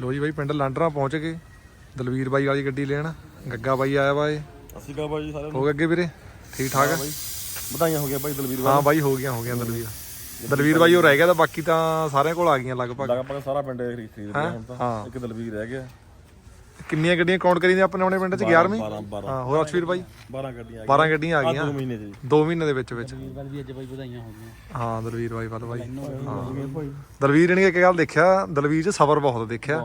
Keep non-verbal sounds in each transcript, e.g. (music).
ਲੋ ਜੀ ਬਾਈ ਪਿੰਡ ਲਾਂਡਰਾ ਪਹੁੰਚ ਗਏ। ਦਲਵੀਰ ਬਾਈ ਵਾਲੀ ਗੱਡੀ ਲੈਣ। ਗੱਗਾ ਬਾਈ ਆਇਆ ਵਾ ਏ ਅਸੀਂ ਕਾ ਬਾਈ ਸਾਰਿਆਂ ਹੋ ਗਏ ਅੱਗੇ ਵੀਰੇ? ਠੀਕ ਠਾਕ ਆ? ਬਾਈ। ਵਧਾਈਆਂ ਹੋ ਗਿਆ ਬਾਈ ਦਲਵੀਰ ਹਾਂ ਬਾਈ ਹੋ ਗਈਆਂ ਹੋ ਗਈਆਂ ਦਲਵੀਰ। ਦਲਵੀਰ ਬਾਈ ਉਹ ਰਹਿ ਗਿਆ ਤਾਂ ਬਾਕੀ ਤਾਂ ਸਾਰਿਆਂ ਕੋਲ ਆ ਗਈਆਂ ਲਗਭਗ। ਲਗਭਗ ਸਾਰਾ ਪਿੰਡ ਖਰੀਦ ਲਿਆ ਹੁਣ ਤਾਂ। ਹਾਂ। ਇੱਕ ਦਲਵੀਰ ਰਹਿ ਗਿਆ। ਕਿੰਨੀਆਂ ਗੱਡੀਆਂ ਕਾਊਂਟ ਕਰੀਆਂ ਆਪਣੇ ਆਪਣੇ ਪਿੰਡ ਚ? 11ਵੀਂ 12 12 ਹਾਂ ਹੋਰ ਅਸ਼ਵੀਰ ਬਾਈ? 12 ਗੱਡੀਆਂ 12 ਗੱਡੀਆਂ ਆ ਗਈਆਂ। ਦੋ ਮਹੀਨੇ ਚ ਜੀ। 2 ਮਹੀਨੇ ਦੇ ਵਿੱਚ ਵਿੱਚ। ਵੀਰਵਾਲ ਵੀ ਅੱਜ ਬਾਈ ਵਧਾਈਆਂ ਹੋ ਗਈਆਂ। ਹਾਂ ਦਲਵੀਰ ਬਾਈ ਵੱਲ ਬਾਈ। ਹਾਂ। ਦਲਵੀਰ ਨੇ ਇੱਕ ਗੱਲ ਦੇਖਿਆ ਦਲਵੀਰ ਚ ਸਬਰ ਬਹੁਤ ਦੇਖਿਆ।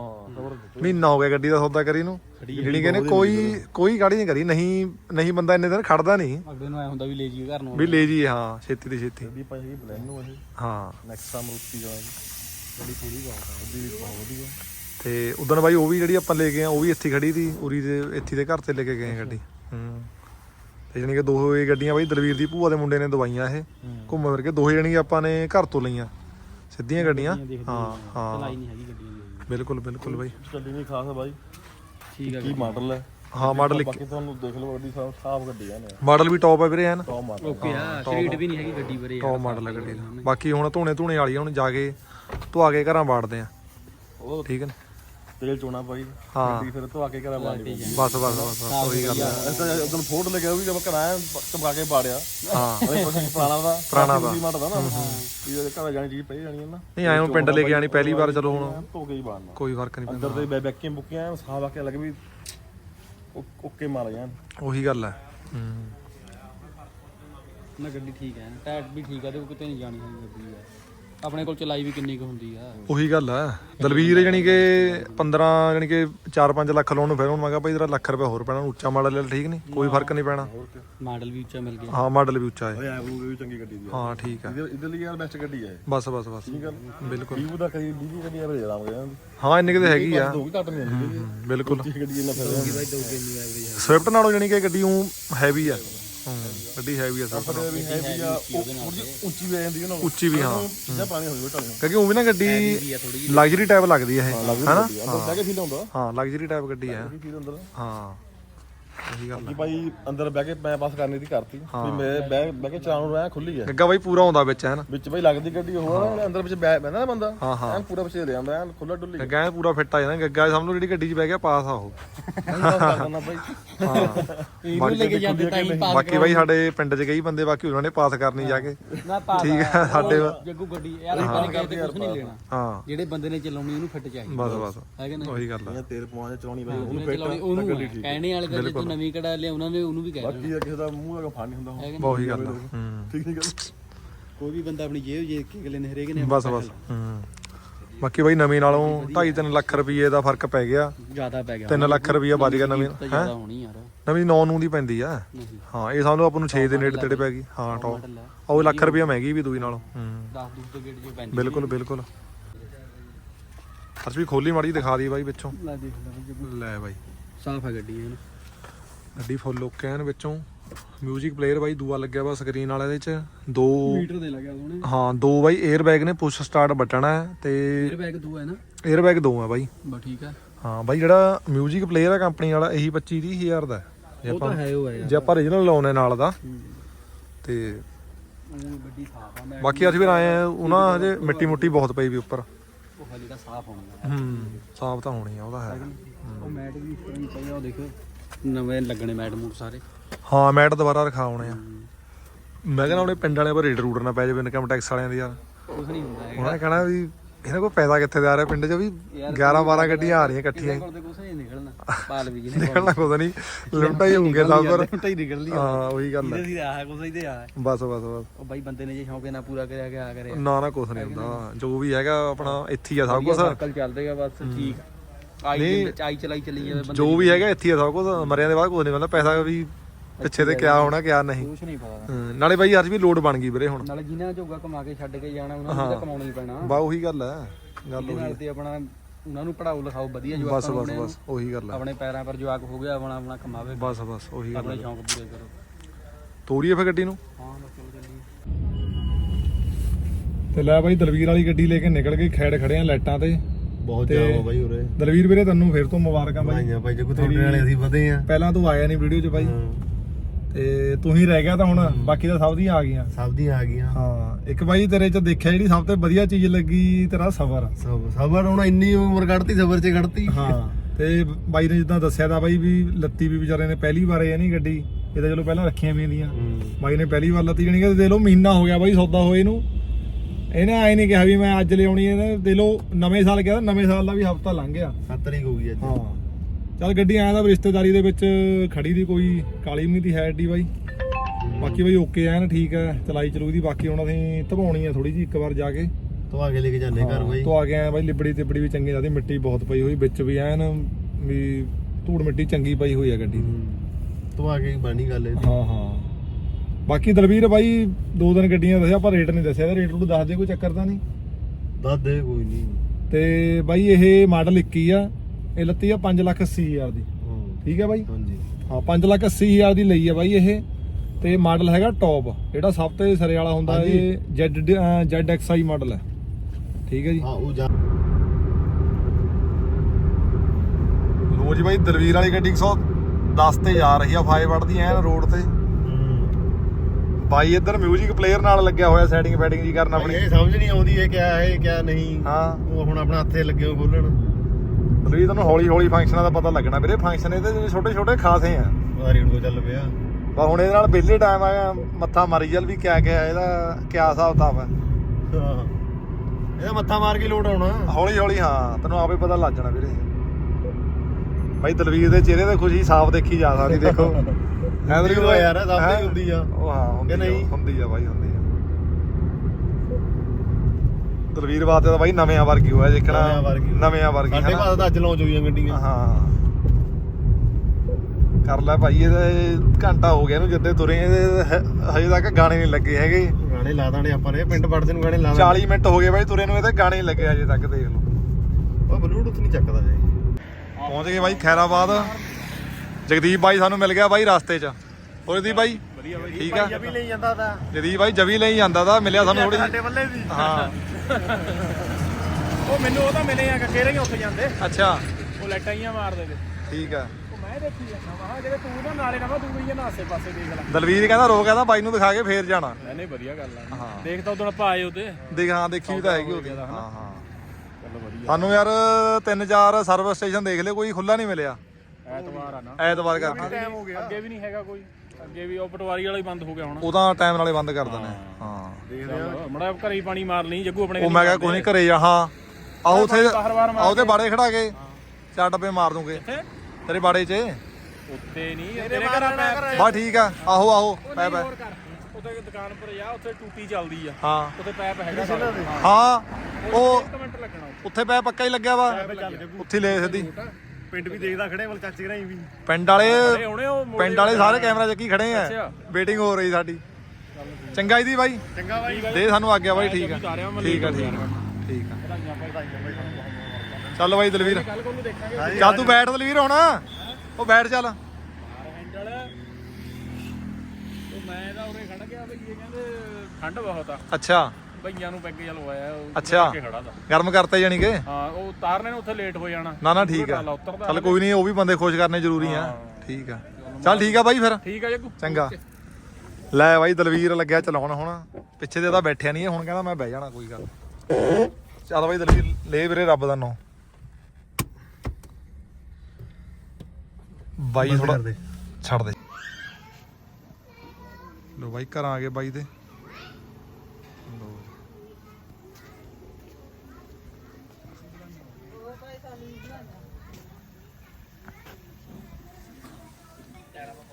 ਮਹੀਨਾ ਹੋ ਗਿਆ ਗੱਡੀ ਦਾ ਸੌਦਾ ਕਰੀ ਨੂੰ। ਜਿਹੜੀ ਕਹਿੰਦੇ ਕੋਈ ਕੋਈ ਗਾੜੀ ਨਹੀਂ ਕਰੀ ਨਹੀਂ ਨਹੀਂ ਬੰਦਾ ਇੰਨੇ ਦਿਨ ਖੜਦਾ ਨਹੀਂ। ਅਗਲੇ ਨੂੰ ਐ ਹੁੰਦਾ ਵੀ ਲੈ ਜੀ ਘਰ ਨੂੰ। ਵੀ ਲੈ ਜੀ ਹਾਂ ਛੇਤੀ ਦੀ ਛੇਤੀ। ਗੱਡੀ ਪਾਈ ਬਲੈਨੋ ਇਹ। ਹਾਂ। ਨੈਕਸਾ ਮਰੂਤੀ ਵਾਲਾ। ਜੀ ਬੜੀ ਸੋਹਣੀ ਬਾਤ ਹੈ ਗੱਡੀ ਵੀ ਬਹੁਤ ਵਧੀਆ। ਤੇ ਉਦੋਂ ਬਾਈ ਉਹ ਵੀ ਜਿਹੜੀ ਆਪਾਂ ਲੈ ਗਏ ਆ ਉਹ ਵੀ ਇੱਥੇ ਖੜੀ ਸੀ ਉਰੀ ਦੇ ਇੱਥੇ ਦੇ ਘਰ ਤੇ ਲੈ ਕੇ ਗਏ ਆ ਗੱਡੀ। ਹੂੰ। ਤੇ ਜਾਣੀ ਕਿ ਦੋ ਇਹ ਗੱਡੀਆਂ ਬਾਈ ਦਲਵੀਰ ਦੀ ਭੂਆ ਦੇ ਮੁੰਡੇ ਨੇ ਦਵਾਈਆਂ ਇਹ ਘੁੰਮ ਫਿਰ ਕੇ ਦੋ ਜਣੀ ਆਪਾਂ ਨੇ ਘਰ ਤੋਂ ਲਈਆਂ ਸਿੱਧੀਆਂ ਗੱਡੀਆਂ। ਹਾਂ ਹਾਂ। ਚਲਾਈ ਨਹੀਂ ਹੈਗੀ ਗੱਡੀਆਂ ਦੀ ਬਿਲਕੁਲ ਬਿਲਕੁਲ ਬਾਈ। ਚੱਲੀ ਨਹੀਂ ਖਾਸ ਬਾਈ। ਠੀਕ ਹੈ ਕੀ ਮਾਡਲ ਹੈ? ਹਾਂ ਮਾਡਲ ਬਾਕੀ ਤੁਹਾਨੂੰ ਦੇਖ ਲਓ ਗੱਡੀ ਸਾਫ਼ ਸਾਫ਼ ਗੱਡੀ ਹੈ ਨੇ। ਮਾਡਲ ਵੀ ਟੌਪ ਹੈ ਵੀਰੇ ਐਨ। Top model. ਓਕੇ ਆ ਸਟਰੀਟ ਵੀ ਨਹੀਂ ਹੈਗੀ ਗੱਡੀ ਬਰੇ ਟੌਪ ਮਾਡਲ ਹੈ ਗੱਡੀ ਦਾ। ਬਾਕੀ ਹੁਣ ਧੋਣੇ ਧੂਣੇ ਵਾਲੀ ਹੁਣ ਜਾ ਕੇ ਧਵਾ ਕੇ ਘਰਾਂ ਵਾੜਦੇ ਆ। ਠੀਕ ਹੈ ਨਾ? ਤੇਲ ਚੋਣਾ ਬਾਈ ਹਾਂ। ਫਿਰ ਧਵਾ ਕੇ ਘਰਾਂ ਨਿਕਲ ਬਸ ਬਸ ਬਸ ਉਹੀ ਗੱਲ ਹੈ ਉਦੋਂ ਫੋਟ ਲੱਗਿਆ ਵੀ ਜਦ ਕਰਾਇਆ ਚਮਕਾ ਕੇ ਬਾੜਿਆ। ਹਾਂ। ਪੁਰਾਣਾ ਦਾ ਪੁਰਾਣਾ ਦਾ। ਮਾਡਲ ਦਾ ਨਾ। ਇਹ ਇਹਦੇ ਘਰ ਜਾਣੀ ਚੀਜ਼ ਪਈ ਜਾਣੀ ਹੈ ਨਾ। ਨਹੀਂ ਆਏ ਹੁਣ ਪਿੰਡ ਲੈ ਕੇ ਆਣੀ ਪਹਿਲੀ ਵਾਰ ਚਲੋ ਹੁਣ। ਧੋ ਕੇ ਹੀ ਬਾੜਨਾ। ਕੋਈ ਫ਼ਰਕ ਨਹੀਂ ਅੰਦਰ ਦੇ ਬੈ ਬੈਕੀਆਂ ਬੁੱਕੀਆਂ ਸਾਫ਼ ਆ ਕੇ ਲੱਗ ਵੀ ਓਕੇ ਮਾਰ ਜਾਣ। ਉਹੀ ਗੱਲ ਹੈ ਹੂੰ। ਨਾ ਗੱਡੀ ਠੀਕ ਹੈ ਟਾਇਰ ਵੀ ਠੀਕ ਹੈ ਤੇ ਕਿਤੇ ਨਹੀਂ ਜਾਣੀ ਹੈਗੀ ਗੱਡੀ ਆ ਆਪਣੇ ਕੋਲ ਚਲਾਈ ਵੀ ਕਿੰਨੀ ਕੁ ਹੁੰਦੀ ਆ। ਉਹੀ ਗੱਲ ਹੈ ਦਲਵੀਰ ਜਾਨੀ ਕਿ 15 ਜਾਨੀ ਕਿ 4-5 ਲੱਖ ਲਾਉਣ ਨੂੰ ਫਿਰ ਹੁਣ ਮੈਂ ਕਿਹਾ ਭਾਈ ਜਰਾ ਲੱਖ ਰੁਪਏ ਹੋਰ ਪੈਣਾ ਉੱਚਾ ਮਾਡਲ ਲੈ ਠੀਕ ਨਹੀਂ? ਕੋਈ ਫ਼ਰਕ ਨਹੀਂ ਪੈਣਾ। ਮਾਡਲ ਵੀ ਉੱਚਾ ਮਿਲ ਗਿਆ। ਹਾਂ ਮਾਡਲ ਵੀ ਉੱਚਾ ਹੈ। ਓਏ ਆਗੂ ਵੀ ਚੰਗੀ ਗੱਡੀ ਦੀ ਹਾਂ ਠੀਕ ਹੈ ਇਹਦੇ ਲਈ ਯਾਰ ਬੈਸਟ ਗੱਡੀ ਹੈ ਬਸ ਬਸ ਬਸ। ਬਿਲਕੁਲ। ਵੀਵੂ ਦਾ ਕਰੀ ਵੀਵੂ ਗੱਡੀ ਐਵਰੇਜ ਆਰਾਮ ਗਿਆ ਹਾਂ ਇੰਨੇ ਕਿਤੇ ਹੈਗੀ ਆ। ਬਿਲਕੁਲ। ਸਵਿਫਟ ਨਾਲੋਂ ਜਾਨੀ ਕਿ ਗੱਡੀ ਉਹ ਹੈਵੀ ਆ। ਹੂੰ, ਗੱਡੀ ਹੈਵੀ ਆ ਸਵਿਫਟ ਨਾਲੋਂ ਵੀ ਹੈ ਵੀ ਆ ਉਹ ਥੋੜੀ ਉੱਚੀ ਵੀ ਆ ਜਾਂਦੀ ਹੈ ਨਾ ਉੱਚੀ ਵੀ ਹਾਂ। ਜਾਂ ਪਾਣੀ ਹੋਵੇ ਢਾਲੇ ਕਿਉਂਕਿ ਉਹ ਵੀ ਨਾ ਗੱਡੀ ਲਗਜ਼ਰੀ ਟਾਈਪ ਲੱਗਦੀ ਹੈ ਇਹ ਹੈਨਾ? ਅੰਦਰ ਬਹਿ ਕੇ ਫੀਲ ਹੁੰਦਾ। ਹਾਂ ਲਗਜ਼ਰੀ ਟਾਈਪ ਗੱਡੀ ਹੈ ਕੀ ਫੀਲ ਹੁੰਦਾ ਹਾਂ। ਗੱਲ ਕਿ ਭਾਈ ਅੰਦਰ ਬਹਿ ਕੇ ਮੈਂ ਪਾਸ ਕਰਨੀ ਦੀ ਕਰਤੀ। ਵੀ ਮੈਂ ਬਹਿ ਬਹਿ ਕੇ ਚਲਾਉਣ ਨੂੰ ਐ ਖੁੱਲੀ ਹੈ ਗੱਗਾ ਬਾਈ ਪੂਰਾ ਆਉਂਦਾ ਵਿੱਚ ਹੈ ਨਾ? ਵਿੱਚ ਭਾਈ ਲੱਗਦੀ ਗੱਡੀ ਨਾ ਅੰਦਰ ਵਿੱਚ ਬਹਿ ਬਹਿੰਦਾ ਨਾ ਬੰਦਾ। ਹਾਂ ਹਾਂ। ਐਨ ਪੂਰਾ ਪਿੱਛੇ ਆਉਂਦਾ ਐਨ ਖੁੱਲਾ ਡੁੱਲੀ। ਗੱਗਾ ਪੂਰਾ ਫਿੱਟ ਆ ਜਾਂਦਾ ਗੱਗਾ ਸਮਝ ਲਓ ਜਿਹੜੀ ਗੱਡੀ 'ਚ ਬਹਿ ਗਿਆ ਪਾਸ ਆ ਉਹ। ਕਰਨਾ ਭਾਈ ਹਾਂ। ਇਹਨੂੰ ਲੈ ਕੇ ਜਾਂਦੇ ਤਾਂ ਹੀ ਪਾਸ ਬਾਕੀ ਬਾਈ ਸਾਡੇ ਪਿੰਡ 'ਚ ਕਈ ਬੰਦੇ ਬਾਕੀ ਉਹਨਾਂ ਨੇ ਪਾਸ ਕਰਨੀ ਜਾ ਕੇ। ਠੀਕ ਹੈ ਸਾਡੇ ਜੱਗੂ ਗੱਡੀ ਯਾਰ ਆਪਾਂ ਨੇ ਕਹੇ ਤੇ ਕੁਝ ਨਹੀਂ ਲੈਣਾ। ਹਾਂ। ਜਿਹੜੇ ਬੰਦੇ ਨੇ ਚਲਾਉਣੀ ਉਹਨੂੰ ਫਿੱਟ ਚਾਹੀਦੀ। ਬਸ ਬਸ। ਹੈਗਾ ਨਾ ਉਹੀ ਗੱਲ ਆ। ਤੇਲ ਪਵਾਉਣਾ ਚਲਾਉਣੀ ਭਾਈ ਉਹਨੂੰ ਫਿੱਟ ਉਹਨੂੰ। ਕਹਿਣੇ ਵਾਲੇ ਜੇ ਤੂੰ ਨਵੀਂ ਕਢਾ ਲਿਆ ਉਹਨਾਂ ਨੇ ਉਹਨੂੰ ਵੀ ਕਹਿ ਦੇਣਾ। ਬਾਕੀ ਕਿਸੇ ਦਾ ਮੂੰਹ ਹੈਗਾ ਫੜ ਨਹੀਂ ਹੁੰਦਾ ਹੁਣ। ਹੈਗਾ ਨਾ? ਉਹੀ ਗੱਲ ਆ ਹੂੰ। ਠੀਕ ਨਹੀਂ ਗੱਲ। ਕੋਈ ਵੀ ਬੰਦਾ ਆਪਣੀ ਜੇਬ ਜੇ ਕੇ ਅਗਲੇ ਨੇ ਹਰੇਕ ਨੇ ਬਸ ਬਸ ਹੂੰ। ਬਾਕੀ ਬਾਈ ਨਵੀਂ ਨਾਲੋਂ 2.5 ਲੱਖ ਰੁਪਏ ਦਾ ਫ਼ਰਕ ਪੈ ਗਿਆ। ਜ਼ਿਆਦਾ ਪੈ ਗਿਆ। 3 ਲੱਖ ਰੁਪਏ ਵੱਜ ਗਿਆ ਨਵੀਂ ਤਾਂ ਜ਼ਿਆਦਾ ਹੋਣੀ ਯਾਰ। ਨਵੀਂ 9 ਨੂੰ ਦੀ ਪੈਂਦੀ ਆ। ਨਹੀਂ। ਹਾਂ ਇਹ ਸਾਨੂੰ ਆਪਾਂ ਨੂੰ 6 ਦੇ ਨੇੜੇ ਤੇੜੇ ਪੈ ਗਈ। ਹਾਂ ਟੌਪ ਹੈ ਉਹ ਲੱਖ ਰੁਪਏ ਮਹਿੰਗੀ ਵੀ ਦੂਈ ਨਾਲੋਂ। ਹੂੰ। 10 ਦੂਸ ਦੇ ਗੇਟ ਜੋ ਪੈਂਦੀ ਬਿਲਕੁਲ ਬਿਲਕੁਲ। ਅਸ ਵੀ ਖੋਲੀ ਮਾੜੀ ਦਿਖਾ ਦੀ ਬਾਈ ਵਿੱਚੋਂ ਲੈ ਦੇਖ ਲੈ ਲੈ ਬਾਈ। ਸਾਫ਼ ਹੈ ਗੱਡੀ ਇਹ ਗੱਡੀ ਫੁੱਲ ਓਕੇ ਐਨ ਵਿੱਚੋਂ। 뮤직 ਪਲੇਅਰ ਬਾਈ ਦੂਆ ਲੱਗਿਆ ਵਾ ਸਕਰੀਨ ਵਾਲੇ ਦੇ ਚ। ਦੋ ਮੀਟਰ ਦੇ ਲੱਗਿਆ ਸੋਹਣੇ। ਹਾਂ ਦੋ ਬਾਈ 에ਅਰ ਨੇ ਪੁਸ਼ ਸਟਾਰਟ ਬਟਨ ਹੈ ਤੇ 에ਅਰ ਦੋ ਹੈ ਨਾ? 에ਅਰ ਦੋ ਹੈ ਬਾਈ। ਬਾ ਠੀਕ ਹੈ ਹਾਂ ਬਾਈ ਜਿਹੜਾ 뮤직 ਪਲੇਅਰ ਹੈ ਕੰਪਨੀ ਵਾਲਾ ਇਹੀ 25 30000 ਦਾ ਜੇ ਆਪਾਂ ਹੈ ਉਹ ਹੈ ਜੇ ਆਪਾਂ origignal ਲਾਉਨੇ ਨਾਲ ਦਾ ਤੇ ਬਾਕੀ ਅਸੀਂ ਫਿਰ ਆਏ ਆ ਉਹਨਾਂ ਹਜੇ ਮਿੱਟੀ ਮੁੱਟੀ ਬਹੁਤ ਪਈ ਵੀ ਉੱਪਰ। ਉਹ ਹਜੇ ਤਾਂ ਸਾਫ਼ ਹੋਣੀ ਹੂੰ ਸਾਫ਼ ਤਾਂ ਹੋਣੀ ਆ ਉਹਦਾ ਹੈ। ਉਹ ਮੈਟ ਵੀ ਉੱਪਰ ਹੀ ਪਈ ਆ ਉਹ ਦੇਖੋ ਨਵੇਂ ਲੱਗਣੇ ਮੈਟ ਮੂਟ ਸਾਰੇ। ਹਾਂ ਮੈਟ ਦੁਬਾਰਾ ਰਖਾਉਣੇ ਆ। ਮੈਂ ਕਹਿੰਦਾ ਉਹਨੇ ਪਿੰਡ ਵਾਲੇ ਪਰ ਰੇਡ ਰੂਡਰ ਨਾ ਪੈ ਜਾਵੇ ਇਨਕਮ ਟੈਕਸ ਵਾਲਿਆਂ ਦੀ ਯਾਰ। ਕੁਝ ਨਹੀਂ ਹੁੰਦਾ ਹੈਗਾ। ਉਹਨਾਂ ਨੇ ਕਹਿਣਾ ਵੀ ਇਹਨਾਂ ਕੋਲ ਪੈਸਾ ਕਿੱਥੇ ਦੇ ਆ ਰਿਹਾ ਪਿੰਡ 'ਚ ਵੀ 11 12 ਗੱਡੀਆਂ ਆ ਰਹੀਆਂ ਇਕੱਠੀਆਂ ਕੋਲ ਤੇ ਕੁਝ ਨਹੀਂ ਨਿਕਲਣਾ (laughs) ਪਾਲ ਵੀ ਜਿਹਨੇ ਨਿਕਲਣਾ ਕੁਝ ਨਹੀਂ ਲਿਮਟਾਂ ਹੀ ਹੋਣਗੇ ਸਭ ਪਰ। ਤਾਂ ਹੀ ਨਿਕਲਦੀ ਆ ਹਾਂ ਉਹੀ ਗੱਲ ਹੈ। ਇਹਦੇ ਸੀ ਆਹ ਕੁਝ ਇਹਦੇ ਆ ਬਸ ਬਸ ਬਸ। ਉਹ ਬਾਈ ਬੰਦੇ ਨੇ ਜੇ ਸ਼ੌਂਕ ਨਾ ਪੂਰਾ ਕਰਿਆ ਗਿਆ ਕਰੇ ਨਾ ਨਾ ਕੁਝ ਨਹੀਂ ਹੁੰਦਾ। ਜੋ ਵੀ ਹੈਗਾ ਆਪਣਾ ਇੱਥੇ ਹੀ ਆ ਸਭ ਕੁਝ ਸਰਕਲ ਚੱਲਦੇਗਾ ਬਸ ਠੀਕ ਆਈ ਜਾਂਦੇ ਚਾਈ ਚਲਾਈ ਚੱਲੀ ਜਾਵੇ ਬੰਦੇ ਜੋ ਵੀ ਹੈਗਾ ਇੱਥੇ ਹੀ ਆ ਸਭ ਕੁਝ ਮਰਿਆਂ ਦੇ ਬਾਅਦ ਕੁਝ ਨਹੀਂ ਮਿਲਦਾ ਪੈਸਾ ਵੀ ਪਿੱਛੇ ਤੇ ਕਿਆ ਹੋਣਾ ਕਿਆ ਨਹੀਂ। ਕੁਝ ਨਹੀਂ ਪਤਾ। ਨਾਲੇ ਬਾਈ ਅੱਜ ਵੀ ਲੋਡ ਬਣ ਗਈ ਵੀਰੇ ਹੁਣ। ਨਾਲੇ ਜਿਨ੍ਹਾਂ ਜੋਗਾ ਕਮਾ ਕੇ ਛੱਡ ਕੇ ਜਾਣਾ ਉਹਨਾਂ ਨੂੰ ਤਾਂ ਕਮਾਉਣਾ ਹੀ ਪੈਣਾ। ਬਾ ਉਹੀ ਗੱਲ ਹੈ ਗੱਲ ਇਹਦੇ ਨਾਲ ਤੇ ਆਪਣਾ ਉਹਨਾਂ ਨੂੰ ਪੜਾਓ ਲਿਖਾਓ ਵਧੀਆ ਜੋ ਬਸ ਬਸ ਬਸ ਉਹੀ ਗੱਲ ਹੈ। ਆਪਣੇ ਪੈਰਾਂ ਪਰ ਜਵਾਕ ਹੋ ਗਿਆ ਆਪਣਾ ਆਪਣਾ ਕਮਾਵੇ। ਬਸ ਬਸ ਉਹੀ ਗੱਲ ਆਪਣੇ ਸ਼ੌਂਕ ਪੂਰੇ ਕਰੋ। ਤੋਰੀਏ ਫੇ ਗੱਡੀ ਨੂੰ? ਹਾਂ ਬਸ ਚਲੋ ਚੱਲੀਏ। ਤੇ ਲੈ ਬਾਈ ਦਲਵੀਰ ਵਾਲੀ ਗੱਡੀ ਲੈ ਕੇ ਨਿਕਲ ਗਏ ਖੈੜ ਖੜੇ ਆ ਲਾਈਟਾਂ ਤੇ। ਬਹੁਤ ਤੇ- ਜਾਮ ਆ ਬਾਈ ਉਰੇ। ਦਲਵੀਰ ਵੀਰੇ ਤੈਨੂੰ ਫੇਰ ਤੋਂ ਮੁਬਾਰਕਾਂ ਬਾਈ। ਭਾਈਆਂ ਭਾਈ ਜੇ ਕੋਈ ਤੁਹਾਡੇ ਵਾਲੇ ਅਸੀਂ ਵਧੇ ਆ। ਪਹਿਲਾਂ ਤੂੰ ਆਇਆ ਨਹੀਂ ਵੀਡੀਓ 'ਚ ਬਾਈ। ਤੇ ਤੂੰ ਹੀ ਰਹਿ ਗਿਆ ਤਾਂ ਹੁਣ ਬਾਕੀ ਤਾਂ ਸਭ ਦੀਆਂ ਆ ਗਈਆਂ। ਸਭ ਦੀਆਂ ਆ ਗਈਆਂ। ਹਾਂ ਇੱਕ ਬਾਈ ਤੇਰੇ ਚ ਦੇਖਿਆ ਜਿਹੜੀ ਸਭ ਤੋਂ ਵਧੀਆ ਚੀਜ਼ ਲੱਗੀ ਤੇਰਾ ਸਬਰ। ਸਬਰ ਹੁਣ ਇੰਨੀ ਉਮਰ ਕੱਢਤੀ ਸਬਰ 'ਚ ਕੱਢਤੀ। ਹਾਂ ਤੇ ਬਾਈ ਨੇ ਜਿੱਦਾਂ ਦੱਸਿਆ ਤਾਂ ਬਾਈ ਵੀ ਲੱਤੀ ਵੀ ਵਿਚਾਰੇ ਨੇ ਪਹਿਲੀ ਵਾਰ ਇਹ ਨਹੀਂ ਗੱਡੀ ਇਹ ਤਾਂ ਚਲੋ ਪਹਿਲਾਂ ਰੱਖੀਆਂ ਵੀ ਦੀਆਂ ਹੂੰ। ਬਾਈ ਨੇ ਪਹਿਲੀ ਵਾਰ ਲੱਤੀ ਜਾਣੀ ਕਿ ਦੇ ਲੋ ਮਹੀਨਾ ਹੋ ਗਿਆ ਬਾਈ ਸੌਦਾ ਹੋਏ ਇਹਨੂੰ ਇਹਨੇ ਆਏ ਨਹੀਂ ਕਿਹਾ ਵੀ ਮੈਂ ਅੱਜ ਲਿਆਉਣੀ ਹੈ ਦੇ ਲੋ ਨਵੇਂ ਸਾਲ ਕਿਹਾ ਨਵੇਂ ਸਾਲ ਦਾ ਵੀ ਹਫਤਾ ਲੰਘ ਗਿਆ। 7 ਤਰੀਕ ਹੋ ਗਈ ਅੱਜ। ਹਾਂ। ਚੱਲ ਗੱਡੀ ਆਇਆ ਤਾਂ ਰਿਸ਼ਤੇਦਾਰੀ ਦੇ ਵਿੱਚ ਖੜੀ ਦੀ ਕੋਈ ਕਾਲੀ ਨਹੀਂ ਦੀ ਹੈ ਏਡੀ ਬਾਈ। ਬਾਕੀ ਬਾਈ ਓਕੇ ਐਨ ਠੀਕ ਹੈ ਚਲਾਈ ਚਲੂਈ ਦੀ। ਬਾਕੀ ਹੁਣ ਅਸੀਂ ਧਵਾਉਣੀ ਹੈ ਥੋੜੀ ਜੀ ਇੱਕ ਵਾਰ ਜਾ ਕੇ। ਤੋਂ ਆਗੇ ਲੈ ਕੇ ਜਾਂਦੇ ਘਰ ਬਾਈ। ਤੋਂ ਆ ਗਏ ਆ ਬਾਈ ਲਿਬੜੀ ਤਿਬੜੀ ਵੀ ਚੰਗੀ ਜਾਂਦੀ ਮਿੱਟੀ ਬਹੁਤ ਪਈ ਹੋਈ ਵਿੱਚ ਵੀ ਐਨ ਵੀ ਧੂੜ ਮਿੱਟੀ ਚੰਗੀ ਪਈ ਹੋਈ ਆ ਗੱਡੀ ਦੀ। ਤੋਂ ਆਗੇ ਬਣੀ ਗੱਲ ਇਹ ਹਾਂ ਹਾਂ। ਬਾਕੀ ਦਲਵੀਰ ਬਾਈ ਦੋ ਦਿਨ ਗੱਡੀਆਂ ਦੱਸਿਆ ਆਪਾਂ ਰੇਟ ਨਹੀਂ ਦੱਸਿਆ। ਰੇਟ ਨੂੰ ਦੱਸ ਦੇ ਕੋਈ ਚੱਕਰ ਤਾਂ ਨਹੀਂ? ਦੱਸ ਦੇ ਕੋਈ ਨਹੀਂ। ਤੇ ਬਾਈ ਇਹ ਮਾਡਲ 21 ਆ। ਇਹ ਲੱਤੀ ਆ 5 ਲੱਖ 80 ਹਜ਼ਾਰ ਦੀ। ਠੀਕ ਹੈ ਬਾਈ? ਹਾਂਜੀ। ਹਾਂ 5 ਲੱਖ 80 ਹਜ਼ਾਰ ਦੀ ਲਈ ਆ ਬਾਈ ਇਹ। ਤੇ ਮਾਡਲ ਹੈਗਾ ਟੌਪ। ਜਿਹੜਾ ਸਭ ਤੋਂ ਸਿਰੇ ਵਾਲਾ ਹੁੰਦਾ। ਇਹ Z ZXI ਮਾਡਲ ਹੈ। ਠੀਕ ਹੈ ਜੀ? ਹਾਂ ਉਹ ਜਾ ਲੋ ਜੀ ਬਾਈ ਦਲਵੀਰ ਵਾਲੀ ਗੱਡੀ 110 ਤੇ ਜਾ ਰਹੀ ਆ 5 ਵਾਟ ਦੀ ਐਨ ਰੋਡ ਤੇ। ਬਾਈ ਇੱਧਰ 뮤직 ਪਲੇਅਰ ਨਾਲ ਲੱਗਿਆ ਹੋਇਆ ਸੈਟਿੰਗ ਬੈਟਿੰਗ ਜੀ ਕਰਨ ਆਪਣੀ। ਇਹ ਸਮਝ ਨਹੀਂ ਆਉਂਦੀ ਇਹ ਕਿਆ ਹੈ ਕਿਆ ਨਹੀਂ। ਹਾਂ। ਉਹ ਹੁਣ ਆਪਣਾ ਹੱਥੇ ਲੱਗੇ ਹੋ ਖੋਲਣ ਦਲਵੀਰ ਤੁਹਾਨੂੰ ਹੌਲੀ ਹੌਲੀ ਫੰਕਸ਼ਨਾਂ ਦਾ ਪਤਾ ਲੱਗਣਾ ਵੀਰੇ। ਫੰਕਸ਼ਨ ਇਹਦੇ ਛੋਟੇ ਛੋਟੇ ਖਾਸੇ ਆ। ਵਾਰੀ ਕੋ ਚੱਲ ਪਿਆ। ਬਾ ਹੁਣ ਇਹਦੇ ਨਾਲ ਵਿਹਲੇ ਟਾਈਮ ਆਇਆ ਮੱਥਾ ਮਾਰੀ ਚੱਲ ਵੀ ਕਿਆ ਕਿਆ ਇਹਦਾ ਕਿਆ ਹਿਸਾਬ ਕਿਤਾਬ ਹੈ। ਇਹਦਾ ਮੱਥਾ ਮਾਰ ਕੇ ਲੋਡ ਆਉਣਾ। ਹੌਲੀ ਹੌਲੀ ਹਾਂ। ਤੈਨੂੰ ਆਪੇ ਪਤਾ ਲੱਗ ਜਾਣਾ ਵੀਰੇ। ਬਾਈ ਦਲਵੀਰ ਦੇ ਚਿਹਰੇ ਤੇ ਖੁਸ਼ੀ ਸਾਫ਼ ਦੇਖੀ ਜਾ ਸਕਦੀ ਦੇਖੋ (laughs) ਹੁੰਦੀ ਉਹ ਯਾਰ, ਸਭ ਦੀ ਹੈਂ? ਹੁੰਦੀ ਆ। ਉਹ ਹਾਂ ਹੁੰਦੀ ਨਹੀਂ? ਹੁੰਦੀ ਆ ਬਾਈ ਹੁੰਦੀ ਆ ਦਲਵੀਰ ਬਾਤ ਤਾਂ ਬਾਈ ਨਵਿਆਂ ਵਰਗੀ ਹੋਇਆ ਦੇਖਣਾ ਨਵਿਆਂ ਵਰਗੀ। ਸਾਡੇ? ਭਾਅ ਤਾਂ ਅੱਜ ਲਾਂਚ ਹੋਈਆਂ ਗੱਡੀਆਂ ਹਾਂ ਕਰ ਲੈ ਭਾਈ ਇਹਦੇ ਘੰਟਾ ਹੋ ਗਿਆ ਇਹਨੂੰ ਜਿੱਦੇ ਤੁਰੇ ਹਜੇ ਤੱਕ ਗਾਣੇ ਨਹੀਂ ਲੱਗੇ ਹੈਗੇ ਗਾਣੇ ਲਾ ਦਾਣੇ ਆਪਾਂ ਨੇ ਪਿੰਡ ਪੜਦੇ ਨੂੰ ਗਾਣੇ ਲਾ ਦਾਣੇ 40 ਮਿੰਟ ਹੋ ਗਏ ਬਾਈ ਤੁਰੇ ਨੂੰ ਇਹਦੇ ਗਾਣੇ ਨਹੀਂ ਲੱਗੇ ਹਜੇ ਤੱਕ ਦੇਖ ਲਓ ਉਹ ਬਲੂਟੁੱਥ ਨਹੀਂ ਚੱਕਦਾ ਜੇ ਪਹੁੰਚ ਗਏ ਬਾਈ ਖੈਰਾਬਾਦ। ਜਗਦੀਪ ਬਾਈ ਸਾਨੂੰ ਮਿਲ ਗਿਆ ਬਾਈ ਰਸਤੇ 'ਚ। ਹੋਰ ਜਗਦੀਪ ਬਾਈ? ਵਧੀਆ ਬਾਈ। ਠੀਕ ਆ? ਵੀ ਲਈ ਜਾਂਦਾ ਤਾਂ। ਜਗਦੀਪ ਬਾਈ ਜਵੀ ਲਈ ਜਾਂਦਾ ਦਾ ਮਿਲਿਆ ਸਾਨੂੰ ਥੋੜੀ ਸਾਡੇ ਵੱਲੇ ਵੀ। ਹਾਂ। ਉਹ ਮੈਨੂੰ ਉਹ ਤਾਂ ਮਿਲੇ ਆ ਕੱਕੇ ਰਹੀ ਉੱਥੇ ਜਾਂਦੇ। ਅੱਛਾ। ਉਹ ਲਾਈਟਾਂ ਹੀ ਮਾਰਦੇ ਤੇ ਠੀਕ ਆ। ਉਹ ਮੈਂ ਦੇਖੀ ਜਾਂਦਾ ਵਾਹ ਜਿਹੜੇ ਤੂੰ ਨਾ ਨਾਲੇ ਨਾ ਤੂੰ ਵੀ ਨਾ ਆਸੇ ਪਾਸੇ ਦੇਖ ਲੈ। ਦਲਵੀਰ ਕਹਿੰਦਾ ਰੋ ਕਹਿੰਦਾ ਬਾਈ ਨੂੰ ਦਿਖਾ ਕੇ ਫੇਰ ਜਾਣਾ। ਨਹੀਂ ਨਹੀਂ ਵਧੀਆ ਗੱਲ ਆ। ਹਾਂ। ਦੇਖ ਤਾਂ ਉਦੋਂ ਆਪਾਂ ਆਏ ਉਹਦੇ। ਦੇਖ ਹਾਂ ਦੇਖੀ ਵੀ ਤਾਂ ਹੈਗੀ ਉਹਦੀ। ਹਾਂ ਹਾਂ। ਚਲੋ ਵਧੀਆ ਸਾਨੂੰ ਯਾਰ ਤਿੰਨ ਚਾਰ ਸਰਵਿਸ ਸਟੇਸ਼ਨ ਦੇਖ ਲਏ ਕੋਈ ਖੁੱਲਾ ਨਹੀਂ ਮਿਲਿਆ। ਐਤਵਾਰ ਆ ਨਾ। ਐਤਵਾਰ ਕਰਕੇ। ਟਾਈਮ ਹੋ ਗਿਆ। ਅੱਗੇ ਵੀ ਨਹੀਂ ਹੈਗਾ ਕੋਈ। ਅੱਗੇ ਵੀ ਉਹ ਪਟਵਾਰੀ ਵਾਲਾ ਹੀ ਬੰਦ ਹੋ ਗਿਆ ਹੁਣ। ਉਹਦਾ ਟਾਈਮ ਨਾਲੇ ਬੰਦ ਕਰ ਦਿੰਦੇ ਹਾਂ। ਦੇਖਦੇ ਆ ਮੜਾ ਘਰੇ ਹੀ ਪਾਣੀ ਮਾਰ ਲਈ ਜੱਗੂ ਆਪਣੇ ਉਹ ਮੈਂ ਕਿਹਾ ਕੋਈ ਨਹੀਂ ਘਰੇ ਜਾ ਹਾਂ। ਆਓ ਉਥੇ ਆਓ ਤੇ ਬਾੜੇ ਖੜਾ ਕੇ। ਚਾਰ ਡੱਬੇ ਮਾਰ ਦੂੰਗੇ। ਤੇਰੇ ਬਾੜੇ 'ਚ। ਉੱਤੇ ਨਹੀਂ ਤੇਰੇ ਘਰ ਆ ਬਾ ਠੀਕ ਆ। ਆਹੋ ਆਹੋ। ਪੈ ਪੈ ਉੱਥੇ ਦੁਕਾਨ ਪਰ ਜਾ ਉੱਥੇ ਟੂਟੀ ਚੱਲਦੀ ਆ। ਹਾਂ। ਉੱਥੇ ਪੈਪ ਹੈਗਾ ਹਾਂ। ਉਹ ਉੱਥੇ ਪੈ ਪੱਕਾ ਹੀ ਲੱਗਿਆ ਵਾ। ਉੱਥੇ ਲੈ ਸਿੱਧੀ। ਪਿੰਡ ਵੀ ਦੇਖਦਾ ਖੜੇ ਮਲ ਚਾਚੇ ਘਰਾਂ ਵੀ। ਪਿੰਡ ਵਾਲੇ ਪਿੰਡ ਵਾਲੇ ਸਾਰੇ ਕੈਮਰਾ ਚੱਕੀ ਖੜੇ ਆ। ਵੇਟਿੰਗ ਹੋ ਰਹੀ ਸਾਡੀ। ਚੰਗਾ ਜੀ ਬਾਈ। ਚੰਗਾ ਬਾਈ। ਦੇ ਸਾਨੂੰ ਆਗਿਆ ਬਾਈ ਠੀਕ ਆ। ਠੀਕ ਆ ਠੀਕ ਆ। ਗਿਆ। ਠੀਕ ਆ। ਚੱਲ ਬਾਈ ਦਲਵੀਰ। ਚੱਲ ਤੂੰ ਬੈਠ ਦਲਵੀਰ ਹੁਣ। ਉਹ ਬੈਠ ਚੱਲ। ਹੈਂਡਲ ਉਹ ਮੈਂ ਤਾਂ ਉਰੇ ਖੜ ਗਿਆ ਬਈ ਇਹ ਕਹਿੰਦੇ ਠੰਡ ਬਹੁਤ ਆ। ਅੱਛਾ। ਭਈਆਂ ਨੂੰ ਪੈਗ ਜਲ ਹੋਇਆ ਉਹ ਅੱਛਾ। ਕੇ ਖੜਾ ਦਾ ਗਰਮ ਕਰਤੇ ਜਾਣੀ ਕਿ? ਹਾਂ ਉਹ ਉਤਾਰਨੇ ਨੂੰ ਉੱਥੇ ਲੇਟ ਹੋ ਜਾਣਾ। ਨਾ ਨਾ ਠੀਕ ਆ। ਉਤਰਦਾ। ਚੱਲ ਕੋਈ ਨਹੀਂ ਉਹ ਵੀ ਬੰਦੇ ਖੁਸ਼ ਕਰਨੇ ਜ਼ਰੂਰੀ ਆ। ਠੀਕ ਆ। ਚੱਲ ਠੀਕ ਆ ਬਾਈ ਫਿਰ। ਠੀਕ ਆ ਜੱਗੂ। ਚੰਗਾ। ਲੈ ਬਾਈ ਦਲਵੀਰ ਲੱਗਿਆ ਚਲਾਉਣ ਹੁਣ ਪਿੱਛੇ ਦੇ ਤਾਂ ਬੈਠਿਆ ਨਹੀਂ ਹੁਣ ਕਹਿੰਦਾ ਮੈਂ ਬਹਿ ਜਾਣਾ ਕੋਈ ਗੱਲ ਚੱਲ ਬਾਈ ਦਲਵੀਰ ਲੈ ਵੀਰੇ ਰੱਬ ਦਾ ਨਾਂ ਬਾਈ ਥੋੜਾ ਛੱਡ ਦੇ। ਲੋ ਬਾਈ ਘਰ ਆ ਗਏ ਬਾਈ ਦੇ। ਲਓ।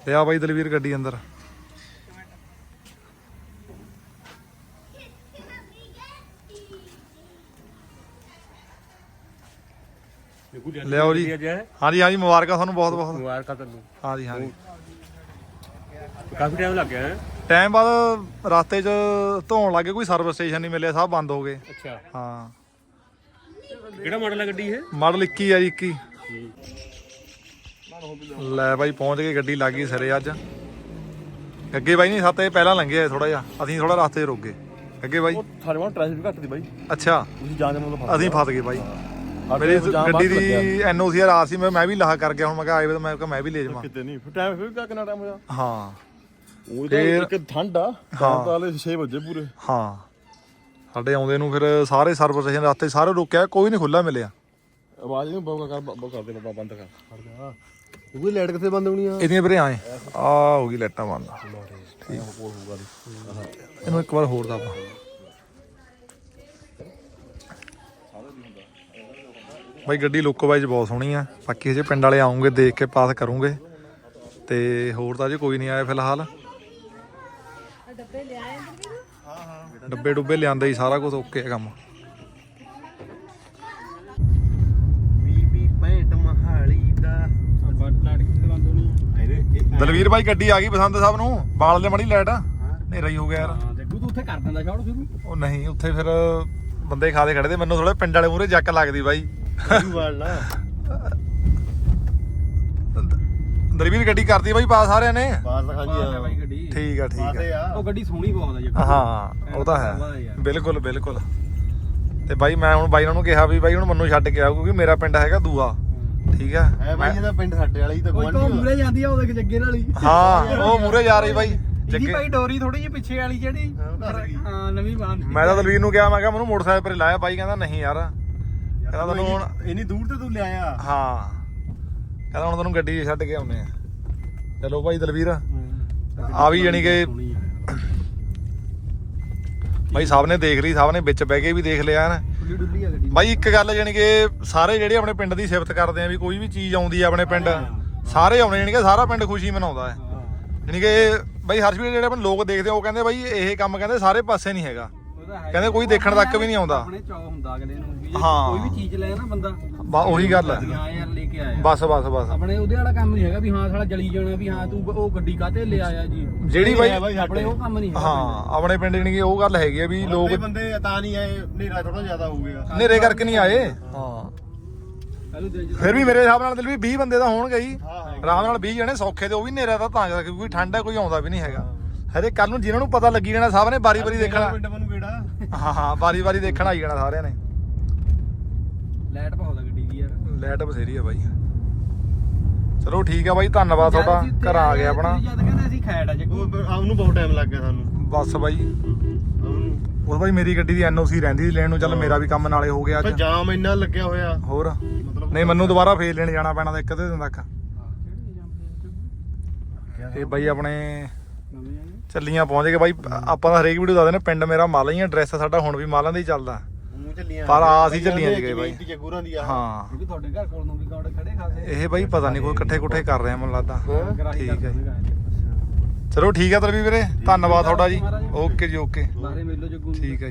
ਤੇ ਆ ਬਾਈ ਦਲਵੀਰ ਗੱਡੀ ਅੰਦਰ। ਲਿਆਓ ਜੀ। ਹਾਂਜੀ ਹਾਂਜੀ ਮੁਬਾਰਕਾਂ ਤੁਹਾਨੂੰ ਬਹੁਤ ਬਹੁਤ। ਮੁਬਾਰਕਾਂ ਤੈਨੂੰ ਹਾਂਜੀ ਹਾਂਜੀ। ਕਾਫੀ ਟਾਈਮ ਲੱਗ ਗਿਆ ਹੈ। ਟਾਈਮ ਬਾਅਦ ਰਸਤੇ 'ਚ ਧੋਣ ਲੱਗੇ ਕੋਈ ਸਰਵਿਸ ਸਟੇਸ਼ਨ ਨਹੀਂ ਮਿਲਿਆ ਸਭ ਬੰਦ ਹੋ ਗਏ। ਅੱਛਾ। ਹਾਂ। ਕਿਹੜਾ ਮਾਡਲ ਹੈ ਗੱਡੀ ਇਹ? ਮਾਡਲ 21 ਆ ਜੀ 21 ਲੈ ਬਾਈ ਪਹੁੰਚ ਗਏ ਗੱਡੀ ਲੱਗ ਗਈ ਸਿਰੇ ਅੱਜ। ਅੱਗੇ ਬਾਈ ਨਹੀਂ ਸਾਤੇ ਪਹਿਲਾਂ ਲੰਘੇ ਥੋੜਾ ਜਿਹਾ। ਅਸੀਂ ਥੋੜਾ ਰਸਤੇ ਰੁਕ ਗਏ। ਅੱਗੇ ਬਾਈ। ਸਾਡੇ ਕੋਲ ਟ੍ਰੈਫਿਕ ਘੱਟ ਦੀ ਬਾਈ। ਅੱਛਾ। ਤੁਸੀਂ ਜਾਣ ਦੇ ਮਤਲਬ ਅਸੀਂ ਫਸ ਗਏ ਬਾਈ। ਮੇਰੀ ਗੱਡੀ ਦੀ ਐਨਓਸੀ ਆ ਰਾਤ ਸੀ ਮੈਂ ਵੀ ਲਾਹ ਕਰ ਗਿਆ ਹੁਣ ਮੈਂ ਕਿਹਾ ਆਏ ਵੇ ਤਾਂ ਮੈਂ ਕਿਹਾ ਮੈਂ ਵੀ ਲੈ ਜਾਵਾਂ। ਕਿਤੇ ਨਹੀਂ। ਫਿਰ ਟਾਈਮ ਫਿਰ ਕਿੰਨਾ ਟਾਈਮ ਹੋਇਆ? ਹਾਂ। ਉਹ ਤਾਂ ਇੱਕ ਠੰਡ ਆ। ਹਾਂ। ਵਾਲੇ 6 ਵਜੇ ਪੂਰੇ। ਹਾਂ। ਸਾਡੇ ਆਉਂਦੇ ਨੂੰ ਫਿਰ ਸਾਰੇ ਸਰਵਿਸ ਸਟੇਸ਼ਨ ਰਸਤੇ ਸਾਰੇ ਰੁਕਿਆ ਕੋਈ ਨਹੀਂ ਖੁੱਲਾ ਮਿਲਿਆ। ਆਵਾਜ਼ ਨੂੰ ਬੋਗਾ ਕਰ ਕਰਦੇ ਬੰਦ ਕਰ। ਉਹ ਲਾਈਟ ਕਿੱਥੇ ਬੰਦ ਹੋਣੀ ਆ? ਇਹਦੀਆਂ ਵੀਰੇ ਆਏ। ਆ ਹੋ ਗਈ ਲਾਈਟਾਂ ਬੰਦ। ਇਹਨੂੰ ਇੱਕ ਵਾਰ ਹੋਰ ਦੱਬ। ਬਾਈ ਗੱਡੀ ਲੁੱਕ ਵਾਈਜ਼ ਬਹੁਤ ਸੋਹਣੀ ਆ। ਬਾਕੀ ਜੇ ਪਿੰਡ ਵਾਲੇ ਆਉਂਗੇ ਦੇਖ ਕੇ ਪਾਸ ਕਰੂੰਗੇ। ਤੇ ਹੋਰ ਤਾਂ ਜੇ ਕੋਈ ਨਹੀਂ ਆਇਆ ਫਿਲਹਾਲ। ਡੱਬੇ ਡੁੱਬੇ ਲਿਆਂਦਾ ਹੀ ਸਾਰਾ ਕੁਝ ਓਕੇ ਆ ਕੰਮ। ਦਲਵੀਰ ਬਾਈ ਗੱਡੀ ਆ ਗਈ ਬਸੰਤ ਸਾਹਿਬ ਨੂੰ। ਬਾਲ ਦੇ ਮੜੀ ਲਾਈਟ। ਹਨੇਰਾ ਹੀ ਹੋ ਗਿਆ ਯਾਰ। ਹਾਂ ਜੱਗੂ ਤੂੰ ਉੱਥੇ ਕਰ ਦਿੰਦਾ ਸ਼ਾਟ ਸ਼ੁਰੂ? ਉਹ ਨਹੀਂ ਉੱਥੇ ਫਿਰ ਬੰਦੇ ਖਾਦੇ ਖੜੇ ਤੇ ਮੈਨੂੰ ਥੋੜੇ ਪਿੰਡ ਵਾਲੇ ਮੂਰੇ ਜੱਕ ਲੱਗਦੀ ਬਾਈ। ਵਾਲਣਾ ਦਲਵੀਰ ਗੱਡੀ ਕਰਦੀ ਬਾਈ ਪਾਸ ਸਾਰਿਆਂ ਨੇ। ਬਾਹਰ ਦਾ ਬਾਹਰ ਹੈ ਖਾਜੀ ਬਾਈ ਗੱਡੀ। ਠੀਕ ਆ ਠੀਕ ਆ। ਆ। ਉਹ ਗੱਡੀ ਸੋਹਣੀ ਬਹੁਤ ਆ ਜੱਗੂ। ਹਾਂ ਉਹ ਤਾਂ ਹੈ। ਬਿਲਕੁਲ ਬਿਲਕੁਲ। ਤੇ ਬਾਈ ਮੈਂ ਹੁਣ ਬਾਈ ਨੂੰ ਕਿਹਾ ਵੀ ਬਾਈ ਹੁਣ ਮੈਨੂੰ ਛੱਡ ਕੇ ਆਓ ਕਿਉਂਕਿ ਮੇਰਾ ਪਿੰਡ ਹੈਗਾ ਦੂਆ। ਠੀਕ ਆ? ਐ ਬਾਈ ਇਹਦਾ ਪਿੰਡ ਸਾਡੇ ਵਾਲਾ ਹੀ ਤਾਂ ਕੋਈ ਗਵਾਂਢੀ ਮੂਰੇ ਜਾਂਦੀ ਆ ਉਹਦੇ ਜੱਗੇ ਨਾਲ ਹੀ। ਹਾਂ ਉਹ ਮੂਰੇ ਜਾ ਰਹੀ ਬਾਈ। ਜੱਗੇ ਭਾਈ ਡੋਰੀ ਥੋੜੀ ਜਿਹੀ ਪਿੱਛੇ ਵਾਲੀ ਜਿਹੜੀ। ਹਾਂ, ਤਾਂ ਨਵੀਂ ਬਾਂਧ ਮੈਂ ਤਾਂ ਦਲਵੀਰ ਨੂੰ ਕਿਹਾ ਮੈਂ ਕਿਹਾ ਮੈਨੂੰ ਮੋਟਰਸਾਈਕਲ ਪਰ ਲਾਇਆ। ਬਾਈ ਕਹਿੰਦਾ ਨਹੀਂ ਯਾਰ। ਕਹਿੰਦਾ ਤੈਨੂੰ ਹੁਣ ਇੰਨੀ ਦੂਰ ਤੇ ਤੂੰ ਲਿਆਇਆ। ਹਾਂ। ਕਹਿੰਦਾ ਹੁਣ ਤੈਨੂੰ ਗੱਡੀ 'ਚ ਛੱਡ ਕੇ ਆਉਨੇ ਆ। ਚਲੋ ਭਾਈ ਦਲਵੀਰ। ਆ ਵੀ ਜਾਣੀ ਕਿ ਭਾਈ ਸਾਹਿਬ ਨੇ ਦੇਖ ਲਈ ਸਾਹਿਬ ਨੇ ਵਿੱਚ ਬਹਿ ਕੇ ਵੀ ਦੇਖ ਲਿਆ ਨਾ। ਖੁੱਲੀ ਡੁੱਲੀ ਆ ਗੱਡੀ। ਬਾਈ ਇੱਕ ਗੱਲ ਜਾਣੀ ਕਿ ਸਾਰੇ ਜਿਹੜੇ ਆਪਣੇ ਪਿੰਡ ਦੀ ਸਿਫਤ ਕਰਦੇ ਆ ਵੀ ਕੋਈ ਵੀ ਚੀਜ਼ ਆਉਂਦੀ ਆ ਆਪਣੇ ਪਿੰਡ ਸਾਰੇ ਆਉਣੇ ਜਾਣੀ ਕਿ ਸਾਰਾ ਪਿੰਡ ਖੁਸ਼ੀ ਮਨਾਉਂਦਾ ਹੈ। ਜਾਣੀ ਕਿ ਬਾਈ ਹਰਸ਼ਵੀਰ ਜਿਹੜੇ ਆਪਣੇ ਲੋਕ ਦੇਖਦੇ ਆ ਉਹ ਕਹਿੰਦੇ ਬਾਈ ਇਹ ਕੰਮ ਕਹਿੰਦੇ ਸਾਰੇ ਪਾਸੇ ਨਹੀਂ ਹੈਗਾ। ਹੈ ਕਹਿੰਦੇ ਕੋਈ ਦੇਖਣ ਤੱਕ ਵੀ ਨਹੀਂ ਆਉਂਦਾ। ਆਪਣੇ ਚਾਹ ਹੁੰਦਾ ਅਗਲੇ ਨੂੰ ਵੀ ਜੇ ਹਾਂ। ਕੋਈ ਵੀ ਚੀਜ਼ ਲੈ ਨਾ ਬੰਦਾ। ਬਾ ਉਹੀ ਗੱਲ ਹੈ। ਹਾਂ ਯਾਰ ਲੈ ਕੇ ਆਇਆ। ਬਸ ਬਸ ਬਸ। ਆਪਣੇ ਉਹਦੇ ਵਾਲਾ ਕੰਮ ਨਹੀਂ ਹੈਗਾ ਵੀ ਹਾਂ ਸਾਲਾ ਜਲੀ ਜਾਣਾ ਵੀ ਹਾਂ ਤੂੰ ਉਹ ਗੱਡੀ ਕਾਤੇ ਲੈ ਆਇਆ ਜੀ? ਜਿਹੜੀ ਬਾਈ ਆਪਣੇ ਉਹ ਕੰਮ ਨਹੀਂ ਹੈਗਾ ਹਾਂ ਆਪਣੇ। ਪਿੰਡ ਜਾਣੀ ਕਿ ਉਹ ਗੱਲ ਹੈਗੀ ਆ ਵੀ ਲੋਕ ਲੋਕ ਬੰਦੇ ਤਾਂ ਨਹੀਂ ਆਏ ਹਨੇਰਾ ਥੋੜਾ ਜ਼ਿਆਦਾ ਹੋ ਗਿਆ ਹਨੇਰੇ ਕਰਕੇ ਨਹੀਂ ਆਏ। ਹਾਂ। ਪਹਿਲੂ ਦਿਨ ਫਿਰ ਵੀ ਮੇਰੇ ਹਿਸਾਬ ਨਾਲ ਦਿਲ ਵੀ 20 ਬੰਦੇ ਤਾਂ ਹੋਣਗੇ ਹੀ। ਆਰਾਮ ਨਾਲ 20 ਜਣੇ ਸੌਖੇ ਤੇ ਉਹ ਵੀ ਹਨੇਰਾ ਤਾਂ ਤਾਂ ਕਰਕੇ ਕਿਉਂਕਿ ਠੰਡ ਹੈ ਕੋਈ ਆਉਂਦਾ ਵੀ ਨਹੀਂ ਹੈਗਾ। ਹਰੇ ਕੱਲ ਨੂੰ ਜਿਨ੍ਹਾਂ ਨੂੰ ਪਤਾ ਲੱਗੀ ਜਾਣਾ ਸਭ ਨੇ ਬਾਰੀ ਬਾਰੀ ਦੇਖਣਾ। ਪਿੰਡ ਮਨੂੰ ਕਿਹੜਾ ਹਾਂ ਹਾਂ ਬਾਰੀ ਬਾਰੀ ਦੇਖਣ ਆਈ ਜਾਣਾ ਸਾਰਿਆਂ ਨੇ। ਲਾਈਟ ਬਹੁਤ ਆ ਗੱਡੀ ਦੀ ਯਾਰ। ਲੈਟ ਬਸੇਰੀ ਆ ਬਾਈ। ਚਲੋ ਠੀਕ ਆ ਬਾਈ ਧੰਨਵਾਦ ਤੁਹਾਡਾ। ਘਰ ਆ ਗਿਆ ਆਪਣਾ। ਜਦ ਕਹਿੰਦੇ ਅਸੀਂ ਖੈੜ ਆ ਜੱਗੂ ਆਉਣ ਨੂੰ ਬਹੁਤ ਟਾਈਮ ਲੱਗ ਗਿਆ ਸਾਨੂੰ। ਬਸ ਬਾਈ। ਨੂੰ। ਉਹ ਬਾਈ ਮੇਰੀ ਗੱਡੀ ਦੀ ਐਨਓਸੀ ਰਹਿੰਦੀ ਸੀ ਲੈਣ ਨੂੰ। ਚੱਲ ਮੇਰਾ ਵੀ ਕੰਮ ਨਾਲੇ ਹੋ ਗਿਆ ਅੱਜ। ਜਾਮ ਇੰਨਾ ਲੱਗਿਆ ਹੋਇਆ। ਹੋਰ? ਮਤਲਬ ਨਹੀਂ ਮੈਨੂੰ ਦੁਬਾਰਾ ਫੇਰ ਲੈਣ ਜਾਣਾ ਪੈਣਾ ਤਾਂ ਇੱਕ ਅੱਧੇ ਦਿਨ ਤੱਕ। ਇਹ ਬਾਈ ਆਪਣੇ ਚੱਲੀਆਂ ਪਹੁੰਚ ਗਏ ਬਾਈ ਆਪਾਂ ਤਾਂ ਹਰੇਕ ਵੀਡੀਓ ਦੱਸਦੇ ਨੇ ਪਿੰਡ ਮੇਰਾ ਮਾਲਾ ਹੀ ਆ ਐਡਰੈਸ ਸਾਡਾ ਹੁਣ ਵੀ ਮਾਲਾਂ ਦਾ ਹੀ ਚੱਲਦਾ। ਪਰ ਆ ਅਸੀਂ ਚੱਲੀਆਂ ਸੀਗੇ ਬਾਈ। ਹਾਂ। ਇਹ ਵੀ ਤੁਹਾਡੇ ਘਰ ਕੋਲ ਨੂੰ ਵੀ ਗਾਉੜੇ ਖੜੇ ਖਾਸੇ। ਇਹ ਬਾਈ ਪਤਾ ਨਹੀਂ ਕੋਈ ਇਕੱਠੇ ਕੁੱਠੇ ਕਰ ਰਹੇ ਆ ਮੈਨੂੰ ਲੱਗਦਾ। ਠੀਕ ਹੈ ਚਲੋ ਠੀਕ ਹੈ ਤਰਵੀ ਵੀਰੇ ਧੰਨਵਾਦ ਤੁਹਾਡਾ ਜੀ। ਓਕੇ ਜੀ ਓਕੇ। ਬਾਰੇ ਮਿਲੋ ਜੱਗੂ ਨੂੰ। ਠੀਕ ਹੈ